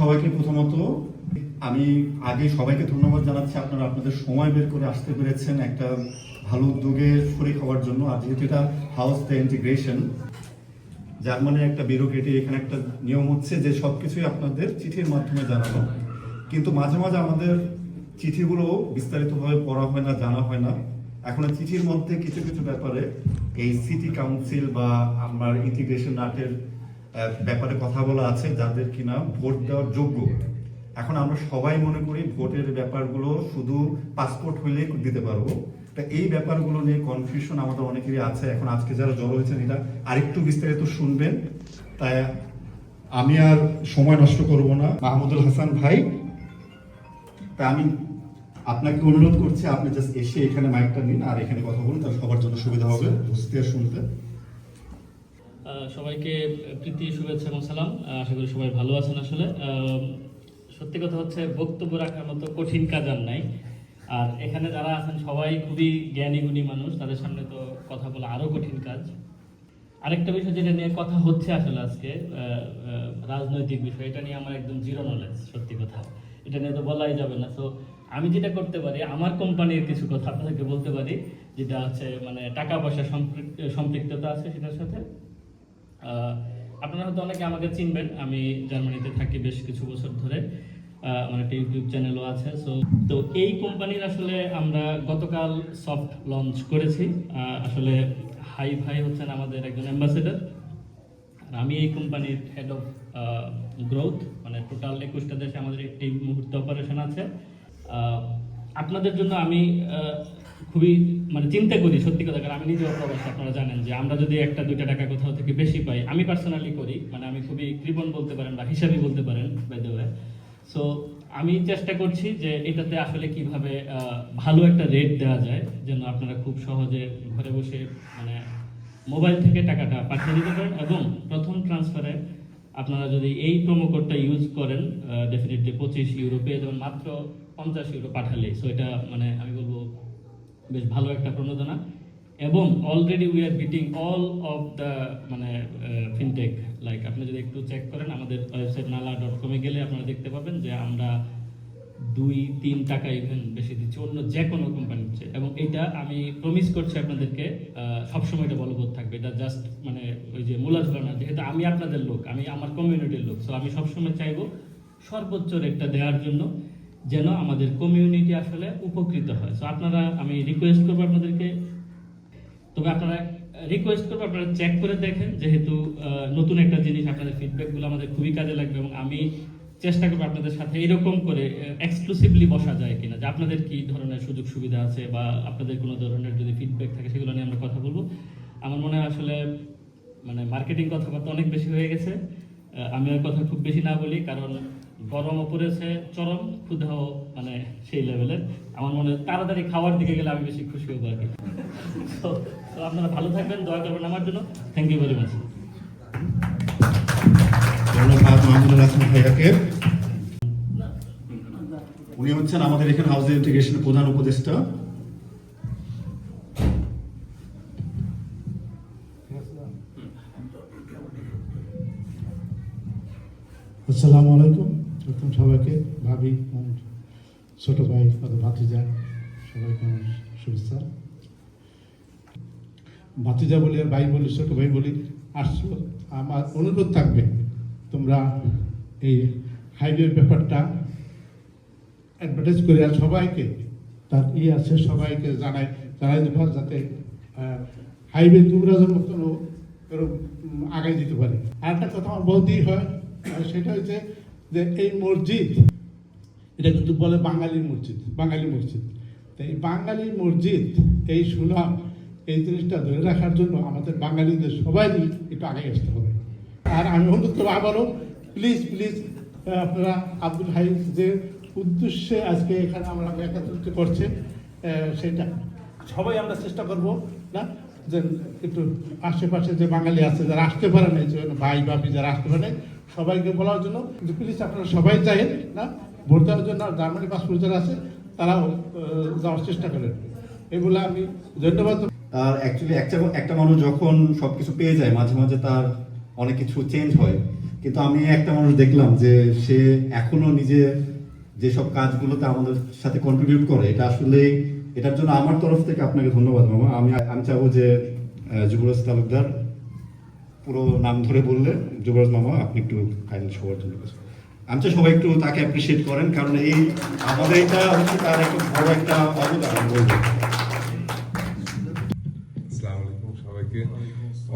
সবাইকে প্রথমত আমি আগে সবাইকে ধন্যবাদ জানাচ্ছি। আপনারা আপনাদের সময় বের করে আসতে পেরেছেন একটা ভালো উদ্যোগে শরীর হওয়ার জন্য। আর যেহেতু এটা হাউস দ্য ইন্টিগ্রেশন জার্মানির একটা বিউরোক্রেটি এখানে একটা নিয়ম হচ্ছে যে সব কিছুই আপনাদের চিঠির মাধ্যমে জানানো কিন্তু মাঝে মাঝে আমাদের চিঠিগুলো বিস্তারিতভাবে পড়া হয় না, জানা হয় না। এখন চিঠির মধ্যে কিছু কিছু ব্যাপারে এই সিটি কাউন্সিল বা আমার ইন্টিগ্রেশন আর্টের ব্যাপারে কথা বলা আছে, যাদের কিনা ভোট দেওয়ার যোগ্য। এখন আমরা সবাই মনে করি ভোটের ব্যাপারগুলো শুধু পাসপোর্ট হইলেই দিতে পারব। তা এই ব্যাপারগুলো নিয়ে কনফিউশন আমাদের অনেকেরই আছে। এখন আজকে যারা জড়ো হয়েছেন এটা আরেকটু বিস্তারিত শুনবেন। তাই আমি আর সময় নষ্ট করব না। মাহমুদুল হাসান ভাই, তা আমি আপনাকে অনুরোধ করছি, আপনি জাস্ট এসে এখানে মাইকটা নিন আর এখানে কথা বলুন, তাহলে সবার জন্য সুবিধা হবে, বুঝতে আর শুনতে। সবাইকে প্রীতি, শুভেচ্ছা এবং সালাম। আশা করি সবাই ভালো আছেন আসলে। সত্যি কথা হচ্ছে, বক্তব্য রাখার মতো কঠিন কাজ আর নাই। আর এখানে যারা আছেন, সবাই খুবই জ্ঞানী গুণী মানুষ। তাদের সামনে তো কথা বলা আরও কঠিন কাজ। আরেকটা বিষয় যেটা নিয়ে কথা হচ্ছে আসলে আজকে রাজনৈতিক বিষয়, এটা নিয়ে আমার একদম জিরো নলেজ সত্যি কথা। এটা নিয়ে তো বলাই যাবে না। তো আমি যেটা করতে পারি, আমার কোম্পানির কিছু কথা আপনাদেরকে বলতে পারি, যেটা হচ্ছে মানে টাকা পয়সা সম্পৃক- সম্পৃক্ততা আছে সেটার সাথে। আপনারা হয়তো অনেকে আমাকে চিনবেন। আমি জার্মানিতে থাকি বেশ কিছু বছর ধরে। আমার একটা ইউটিউব চ্যানেলও আছে। সো তো এই কোম্পানির আসলে আমরা গতকাল সফট লঞ্চ করেছি। আসলে হাই ভাই হচ্ছেন আমাদের একজন অ্যাম্বাসেডর। আর আমি এই কোম্পানির হেড অফ গ্রোথ মানে টোটাল একুশটা দেশে আমাদের এই মুহূর্তে অপারেশন আছে। আপনাদের জন্য আমি খুবই মানে চিন্তা করি, সত্যি কথা কারণ আমি নিজেও প্রবাসী আপনারা জানেন যে আমরা যদি একটা, দুইটা টাকা কোথাও থেকে বেশি পাই, আমি পার্সোনালি করি মানে আমি খুবই কৃপণ বলতে পারেন বা হিসাবই বলতে পারেন বাই সো আমি চেষ্টা করছি যে এটাতে আসলে কীভাবে ভালো একটা রেট দেওয়া যায়, যেন আপনারা খুব সহজে ঘরে বসে মানে মোবাইল থেকে টাকাটা পাঠিয়ে দিতে পারেন এবং প্রথম ট্রান্সফারে আপনারা যদি এই প্রোমো কোডটা ইউজ করেন ডেফিনেটলি পঁচিশ ইউরো পেয়ে যাবেন, মাত্র পঞ্চাশ ইউরো পাঠালে সো এটা মানে আমি বলব বেশ ভালো একটা প্রণোদনা। এবং already we are beating all of the মানে ফিনটেক লাইক আপনি যদি একটু চেক করেন, আমাদের ওয়েবসাইট নালা ডট কমে গেলে আপনারা দেখতে পাবেন যে আমরা দুই, তিন টাকা ইভেন বেশি দিচ্ছি অন্য যে কোনো কোম্পানির চেয়ে। এবং এটা আমি প্রমিস করছি আপনাদেরকে সবসময় এটা বলবৎ থাকবে। এটা জাস্ট মানে ওই যে মূলাধর না যেহেতু আমি আপনাদের লোক, আমি আমার কমিউনিটির লোক সো আমি সবসময় চাইব সর্বোচ্চ রেটটা দেওয়ার জন্য। যেন আমাদের কমিউনিটি আসলে উপকৃত হয়। সো আপনারা, আমি রিকোয়েস্ট করব আপনাদেরকে। তবে আপনারা রিকোয়েস্ট করব, আপনারা চেক করে দেখেন, যেহেতু নতুন একটা জিনিস, আপনাদের ফিডব্যাকগুলো আমাদের খুবই কাজে লাগবে এবং আমি চেষ্টা করব আপনাদের সাথে এরকম করে এক্সক্লুসিভলি বসা যায় কিনা, যে আপনাদের কি ধরনের সুযোগ সুবিধা আছে বা আপনাদের কোনো ধরনের যদি ফিডব্যাক থাকে, সেগুলো নিয়ে আমরা কথা বলব। আমার মনে হয় আসলে মানে মার্কেটিং কথাবার্তা অনেক বেশি হয়ে গেছে। আমি আর কথা খুব বেশি না বলি, কারণ গরমও পড়েছে চরম ক্ষুধাও মানে সেই লেভেলের আমার মনে হয় তাড়াতাড়ি খাওয়ার দিকে গেলে আমি বেশি খুশি হব আর কি। তো আপনারা ভালো থাকবেন, দয়া করবেন আমার জন্য। থ্যাংক ইউ ভেরি মাচ উনি হচ্ছেন আমাদের এখানে হাউস ইন্টিগ্রেশনের প্রধান উপদেষ্টা। আসসালামু আলাইকুম। ভাবি এবং ছোট ভাই ভাতিজা সবাইকে আমার শুভেচ্ছা। ভাতিজা বলি আর ভাই বলি ছোট ভাই বলি আসছো আমার অনুরোধ থাকবে তোমরা এই হাইওয়ে ব্যাপারটা অ্যাডভার্টাইজ করে আর সবাইকে তার ই আছে সবাইকে জানাই জানাই দেবো যাতে হাইওয়ে এরকম উম, আগাই দিতে পারে। আর একটা কথা আমার বলতেই হয় সেটা হচ্ছে যে এই মসজিদ এটা কিন্তু বলে বাঙালি মসজিদ বাঙালি মসজিদ। তো এই বাঙালি মসজিদ, এই সুনাম এই জিনিসটা ধরে রাখার জন্য আমাদের বাঙালিদের সবাইই একটু আগে আসতে হবে। আর আমি অনুরোধ করব আবারও প্লিজ প্লিজ আপনারা আব্দুল হাই যে উদ্দেশ্যে আজকে এখানে আমরা একত্রিত করছে সেটা সবাই আমরা চেষ্টা করব না, যে একটু আশেপাশে যে বাঙালি আছে যারা আসতে পারে না ভাই, ভাবি যারা আসতে পারে সবাইকে বলার জন্য। প্লিজ আপনারা সবাই চাই না ভোট দেওয়ার জন্য জার্মানি পাসপোর্ট যারা আছে, তারাও যাওয়ার চেষ্টা করেন এগুলো আমি ধন্যবাদ। আর অ্যাকচুয়ালি একটা একটা মানুষ যখন সবকিছু পেয়ে যায়, মাঝে মাঝে তার অনেক কিছু চেঞ্জ হয়। কিন্তু আমি একটা মানুষ দেখলাম যে সে এখনও নিজে যেসব কাজগুলোতে আমাদের সাথে কন্ট্রিবিউট করে, এটা আসলে এটার জন্য আমার তরফ থেকে আপনাকে ধন্যবাদ, মামা। আমি আমি চাবো যে যুবরাজ তালুকদার, পুরো নাম ধরে বললে, যুবরাজ মামা, আপনি একটু কাইন্ডলি সবার জন্য কিছু। আমি চাই সবাই একটু তাকে অ্যাপ্রিসিয়েট করেন, কারণ এই আমাদের এটা হচ্ছে তার একটা বড় একটা অবদান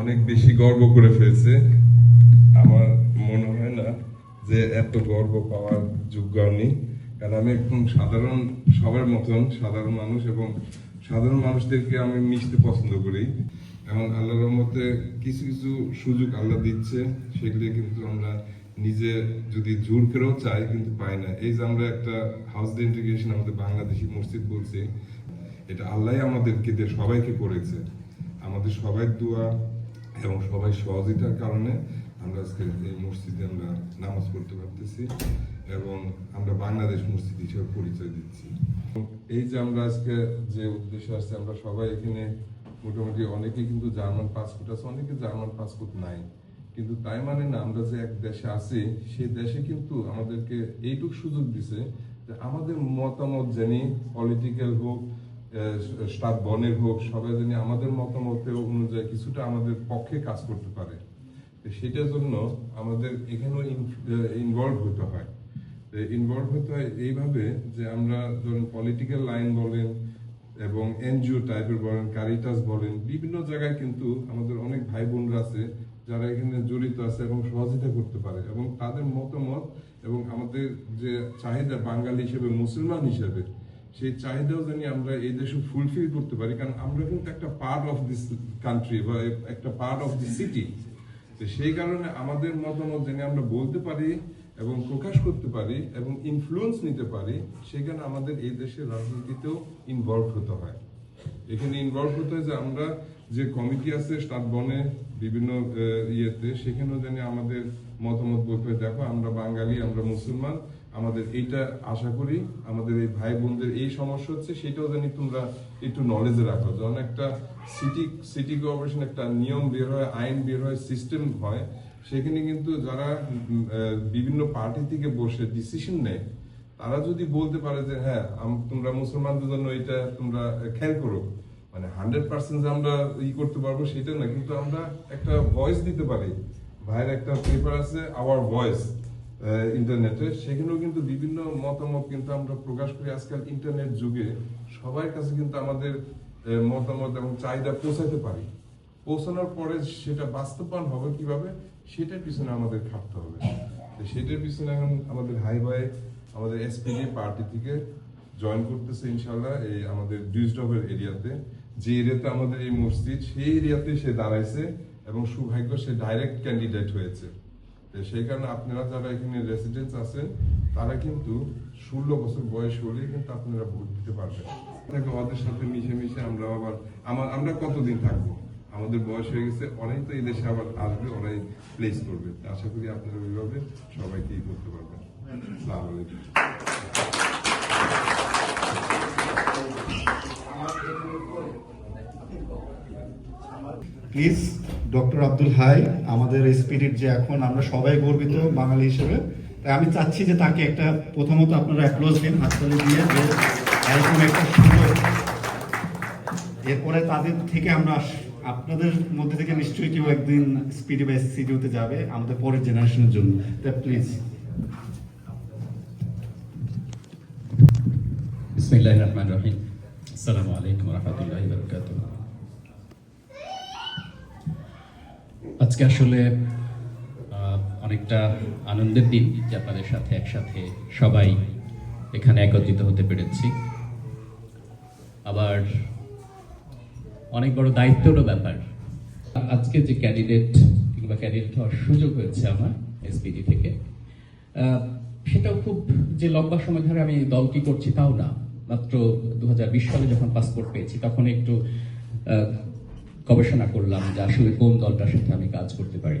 অনেক বেশি গর্ব করে ফেলছে। আমার মনে হয় না যে এত গর্ব পাওয়ার যোগ্য আমি। কারণ আমি একদম সাধারণ, সবার মতন সাধারণ মানুষ এবং সাধারণ মানুষদেরকে আমি মিশতে পছন্দ করি। এবং আল্লাহর রহমতে কিছু কিছু সুযোগ আল্লাহ দিচ্ছে, সেগুলি কিন্তু আমরা নিজে যদি জোর করেও চাই কিন্তু পাই না। এই যে আমরা একটা হাউস ইন্টিগ্রেশন আমাদের বাংলাদেশি মসজিদ বলছি, এটা আল্লাহ আমাদেরকে দিয়ে সবাইকে করেছে। আমাদের সবাই দোয়া এবং সবাই সহযোগিতার কারণে আমরা আজকে এই মসজিদে আমরা নামাজ পড়তে পারতেছি এবং আমরা বাংলাদেশ মসজিদ হিসেবে পরিচয় দিচ্ছি। এই যে আমরা আজকে যে উদ্দেশ্য আছে আমরা সবাই এখানে মোটামুটি অনেকে কিন্তু জার্মান পাসপোর্ট আছে, অনেকে জার্মান পাসপোর্ট নাই। কিন্তু তাই মানে না, আমরা যে এক দেশে আছি, সেই দেশে কিন্তু আমাদেরকে এইটুক সুযোগ দিছে যে আমাদের মতামত জানি পলিটিক্যাল হোক স্টাফ বনের হোক, সবাই জানি আমাদের মতামতের অনুযায়ী কিছুটা আমাদের পক্ষে কাজ করতে পারে। সেটার জন্য আমাদের এখানেও ইনভলভ হতে হয়। ইনভলভ হতে হয় এইভাবে যে আমরা ধরুন পলিটিক্যাল লাইন বলেন এবং এনজিও টাইপের বলেন কারিটাস বলেন, বিভিন্ন জায়গায় কিন্তু আমাদের অনেক ভাই বোনরা আছে যারা এখানে জড়িত আছে এবং সহযোগিতা করতে পারে এবং তাদের মতামত এবং আমাদের যে চাহিদা বাঙালি হিসেবে, মুসলমান হিসেবে, সেই চাহিদাও জানি আমরা এই দেশে ফুলফিল করতে পারি। কারণ আমরা কিন্তু একটা পার্ট অফ দিস কান্ট্রি বা একটা পার্ট অফ দি সিটি তো সেই কারণে আমাদের মতামত জেনে আমরা বলতে পারি এবং প্রকাশ করতে পারি এবং ইনফ্লুয়েন্স নিতে পারি, সেখানে আমাদের এই দেশের রাজনীতিতেও ইনভলভ হতে হয়। এখানে ইনভলভ হতে হয় যে আমরা যে কমিটি আছে স্টাফ বনে বিভিন্ন ইয়েতে, সেখানেও জানি আমাদের মতামত বলতে দেখো, আমরা বাঙালি, আমরা মুসলমান, আমাদের এইটা আশা করি, আমাদের এই ভাই বোনদের এই সমস্যা হচ্ছে, সেটাও জানি তোমরা একটু নলেজে রাখো। যখন একটা সিটি সিটি কর্পোরেশন একটা নিয়ম বের হয়, আইন বের হয় সিস্টেম হয়, সেখানে কিন্তু যারা বিভিন্ন পার্টি থেকে বসে ডিসিশন নেয়, তারা যদি বলতে পারে যে হ্যাঁ তোমরা মুসলমানদের জন্য এটা তোমরা খেয়াল করো। মানে হান্ড্রেড পার্সেন্ট আমরা ই করতে পারব সেটা না, কিন্তু আমরা একটা ভয়েস দিতে পারি। ভাইয়ের একটা পেপার আছে আওয়ার ভয়েস ইন্টারনেটে সেখানেও কিন্তু বিভিন্ন মতামত কিন্তু আমরা প্রকাশ করি আজকাল ইন্টারনেট যুগে। সবার কাছে কিন্তু আমাদের মতামত এবং চাহিদা পৌঁছাতে পারি। পৌঁছানোর পরে সেটা বাস্তবায়ন হবে কীভাবে, সেটার পিছনে আমাদের খাটতে হবে। সেটার পিছনে এখন আমাদের হাই ভাই, আমাদের এসপিডি পার্টি থেকে জয়েন করতেছে ইনশাল্লাহ এই আমাদের ডিউজডবের এরিয়াতে যে এরিয়াতে আমাদের এই মসজিদ, সেই এরিয়াতে সে দাঁড়াইছে এবং সৌভাগ্য সে ডাইরেক্ট ক্যান্ডিডেট হয়েছে। সেই কারণে আপনারা যারা এখানে রেসিডেন্স আছেন, তারা কিন্তু ষোলো বছর বয়স হলেই কিন্তু আপনারা ভোট দিতে পারবেন। দেখো ওদের সাথে মিশে মিশে আমরা আবার, আমার, আমরা কতদিন থাকব? আমাদের বয়স হয়ে গেছে, অনেক তো এই দেশে আবার আসবে অনেক প্লেস করবে। আশা করি আপনারা ওইভাবে সবাইকে ই করতে পারবেন। আসসালামু আলাইকুম। প্লিজ, ডক্টর আব্দুল হাই, আমাদের স্পিরিট যে এখন আমরা সবাই গর্বিত বাঙালি হিসেবে। তাই আমি চাচ্ছি যে তাকে একটা প্রথমত আপনারা অ্যাপ্লোজ দিন হাততালি দিয়ে, যে এরকম একটা সুযোগ এরপরে তাদের থেকে আমরা আপনাদের মধ্যে থেকে নিশ্চয়ই কেউ একদিন স্পিডি বা সিডিওতে যাবে, আমাদের পরের জেনারেশনের জন্য। তাই প্লিজ। বিসমিল্লাহ রহমান রহিম। আসসালামু আলাইকুম রহমতুল্লাহ বরকাত আজকে আসলে অনেকটা আনন্দের দিন যে আপনাদের সাথে একসাথে সবাই এখানে একত্রিত হতে পেরেছি। আবার অনেক বড় দায়িত্বেরও ব্যাপার। আজকে যে ক্যান্ডিডেট কিংবা ক্যান্ডিডেট হওয়ার সুযোগ হয়েছে আমার এসপিডি থেকে সেটাও খুব যে লম্বা সময় ধরে আমি দলটি করছি তাও না। মাত্র দু হাজার বিশ সালে যখন পাসপোর্ট পেয়েছি, তখন একটু গবেষণা করলাম যে আসলে কোন দলটার সাথে আমি কাজ করতে পারি।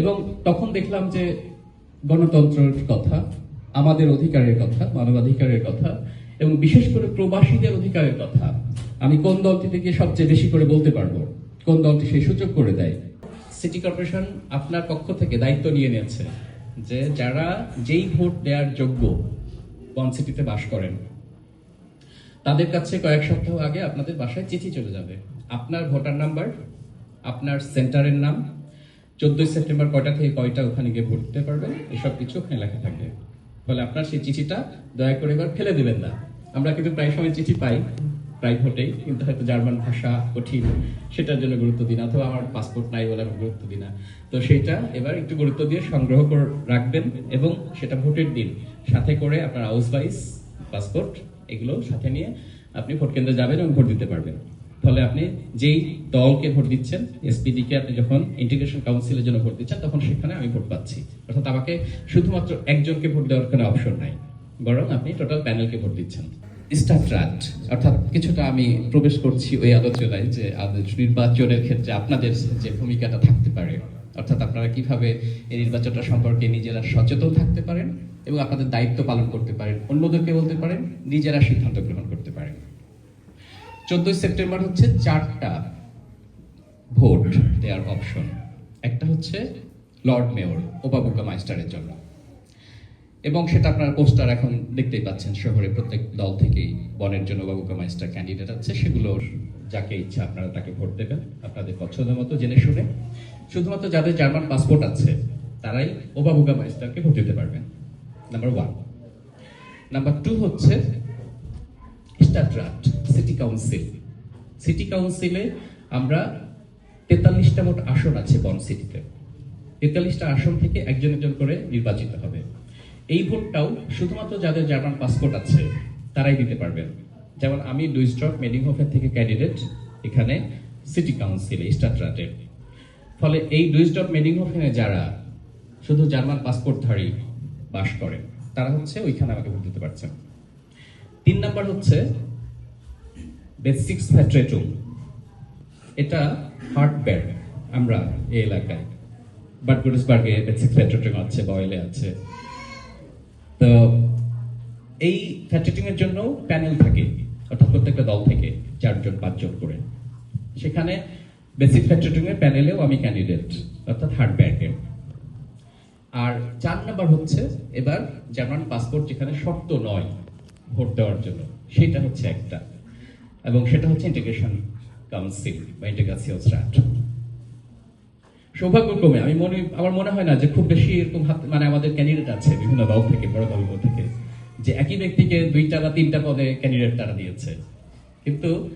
এবং তখন দেখলাম যে গণতন্ত্রের কথা, আমাদের অধিকারের কথা, মানবাধিকারের কথা, এবং বিশেষ করে প্রবাসীদের অধিকারের কথা, আমি কোন দলটি থেকে সবচেয়ে বেশি করে বলতে পারব? কোন দলটি সেই সুযোগ করে দেয়? সিটি কর্পোরেশন আপনার পক্ষ থেকে দায়িত্ব নিয়ে নিয়েছে যে যারা যেই ভোট দেওয়ার যোগ্য বন সিটিতে বাস করেন, তাদের কাছে কয়েক সপ্তাহ আগে আপনাদের বাসায় চিঠি চলে যাবে। আপনার ভোটার নাম্বার, আপনার সেন্টারের নাম, চোদ্দই সেপ্টেম্বর কয়টা থেকে কয়টা ওখানে গিয়ে ভোট দিতে পারবেন, এসব কিছু ওখানে লেখা থাকবে ফলে আপনার সেই চিঠিটা দয়া করে এবার ফেলে দেবেন না। আমরা কিন্তু প্রায় সময় চিঠি পাই, প্রায় ভোটেই, কিন্তু হয়তো জার্মান ভাষা কঠিন, সেটার জন্য গুরুত্ব দিন অথবা আমার পাসপোর্ট নাই বলে আমি গুরুত্ব দিই না। তো সেইটা এবার একটু গুরুত্ব দিয়ে সংগ্রহ করে, রাখবেন এবং সেটা ভোটের দিন। সাথে করে আপনার হাউস ওয়াইস পাসপোর্ট এগুলো সাথে নিয়ে আপনি ভোট কেন্দ্রে যাবেন এবং ভোট দিতে পারবেন। ফলে আপনি যেই দলকে ভোট দিচ্ছেন এসপিডি কে আপনি যখন ইন্টিগ্রেশন কাউন্সিলের জন্য ভোট দিচ্ছেন, তখন সেখানে আমি ভোট পাচ্ছি। অর্থাৎ আমাকে শুধুমাত্র একজনকে ভোট দেওয়ার কোনো অপশন নাই, বরং আপনি টোটাল প্যানেলকে ভোট দিচ্ছেন। অর্থাৎ কিছুটা আমি প্রবেশ করছি ওই আলোচনায় যে নির্বাচনের ক্ষেত্রে আপনাদের যে ভূমিকাটা থাকতে পারে, অর্থাৎ আপনারা কীভাবে এই নির্বাচনটা সম্পর্কে নিজেরা সচেতন থাকতে পারেন এবং আপনাদের দায়িত্ব পালন করতে পারেন, অন্যদেরকে বলতে পারেন, নিজেরা সিদ্ধান্ত গ্রহণ করতে পারেন। চোদ্দই সেপ্টেম্বর হচ্ছে চারটা ভোট দেওয়ার অপশন একটা হচ্ছে লর্ড মেয়র ওবাবুকা মাইস্টারের জন্য। এবং সেটা আপনার পোস্টার এখন দেখতেই পাচ্ছেন, শহরে প্রত্যেক দল থেকেই বনের জন্য বাবুকা মাইস্টার ক্যান্ডিডেট আছে। সেগুলোর যাকে ইচ্ছা আপনারা তাকে ভোট দেবেন, আপনাদের পছন্দ মতো জেনে শুনে। শুধুমাত্র যাদের জার্মান পাসপোর্ট আছে, তারাই ওবাবুকা মাইস্টারকে ভোট দিতে পারবেন। নাম্বার ওয়ান নাম্বার টু হচ্ছে স্টাডরাট সিটি কাউন্সিল সিটি কাউন্সিলে আমরা তেতাল্লিশটা মোট আসন আছে বন সিটিতে। তেতাল্লিশটা আসন থেকে একজন একজন করে নির্বাচিত হবে। এই ভোটটাও শুধুমাত্র যাদের জার্মান পাসপোর্ট আছে, তারাই দিতে পারবেন। যেমন আমি ডুইস্ট্রক মেডিংহফের থেকে ক্যান্ডিডেট এখানে সিটি কাউন্সিলে স্টাডরাটে ফলে এই ডুইস্ট্রক মেডিংহফেনে যারা শুধু জার্মান পাসপোর্টধারী বাস করেন, তারা হচ্ছে ওইখানে আমাকে ভোট দিতে পারছেন। তিন নাম্বার হচ্ছে বেসিক্স ফ্যাট্রেটুম এটা হার্টব্যার্গ আমরা এই এলাকায়। বাটগুরিসবার্গে বেসিক্স ফ্যাট্রেটুম আছে, বয়েলে আছে। তো এই ফ্যাট্রেটিং এর জন্য প্যানেল থাকে, অর্থাৎ প্রত্যেকটা দল থেকে চারজন, পাঁচজন করে। সেখানে বেসিক ফ্যাট্রেটিং এর প্যানেলেও আমি ক্যান্ডিডেট অর্থাৎ হার্ট হার্টব্যার্গে আর চার নাম্বার হচ্ছে, এবার জার্মান পাসপোর্ট যেখানে শর্ত নয় ভোট দেওয়ার জন্য, সেটা হচ্ছে একটা। এবং সেটা হচ্ছে ইন্টিগ্রেশন কাউন্সিল বা ইন্টিগ্রাসিও স্ট্রাট সৌভাগ্যক্রমে আমি মনে, আমার মনে হয় না যে খুব বেশি এরকম হাত- মানে আমাদের ক্যান্ডিডেট আছে বিভিন্ন দল থেকে, বড় দলগুলো থেকে, যে একই ব্যক্তিকে দুইটা বা তিনটা পদে ক্যান্ডিডেট তারা দিয়েছে। কিন্তু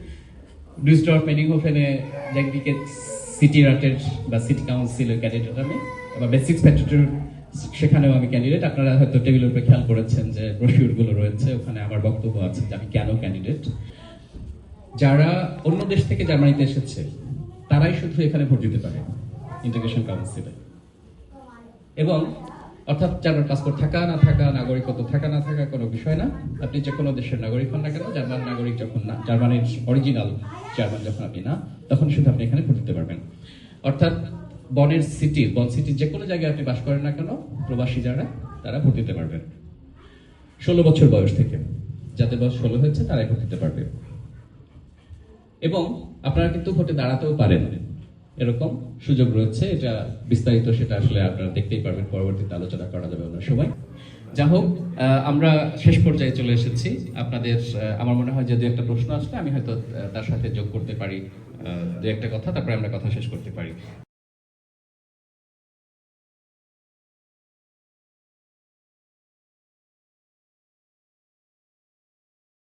মেনিংহোফেনে একদিকে সিটি বা সিটি কাউন্সিলের ক্যান্ডিডেট আমি ফ্যাক্টরির সেখানেও আমি ক্যান্ডিডেট আপনারা হয়তো টেবিলের উপরে খেয়াল করেছেন যে ব্রোশিউরগুলো রয়েছে, ওখানে আমার বক্তব্য আছে যে আমি কেন ক্যান্ডিডেট যারা অন্য দেশ থেকে জার্মানিতে এসেছে, তারাই শুধু এখানে ভোট দিতে পারে ইন্টিগ্রেশন কাউন্সিলে এবং অর্থাৎ জার্মান পাসপোর্ট থাকা না থাকা, নাগরিকত্ব থাকা না থাকা কোনো বিষয় না, আপনি যে কোনো দেশের নাগরিক হন না কেন, জার্মান নাগরিক যখন না, জার্মানির অরিজিনাল জার্মান যখন আপনি না, তখন শুধু আপনি এখানে ভোট দিতে পারবেন। অর্থাৎ বনের সিটি বন সিটির যে কোনো জায়গায় আপনি বাস করেন না কেন, প্রবাসী যারা, তারা ভোট দিতে পারবেন। ষোলো বছর বয়স থেকে, যাদের বয়স ষোলো হয়েছে, তারাই ভোট দিতে পারবে। এবং আপনারা কিন্তু ভোটে দাঁড়াতেও পারেন। এরকম সুযোগ রয়েছে, এটা বিস্তারিত সেটা আসলে আপনারা দেখতেই পারবেন, পরবর্তীতে আলোচনা করা যাবে ওনার সময়। যা হোক আমরা শেষ পর্যায়ে চলে এসেছি। আপনাদের আমার মনে হয় যে দু একটা প্রশ্ন আসলে আমি হয়তো তার সাথে যোগ করতে পারি। দু একটা কথা, তারপরে আমরা কথা শেষ করতে পারি।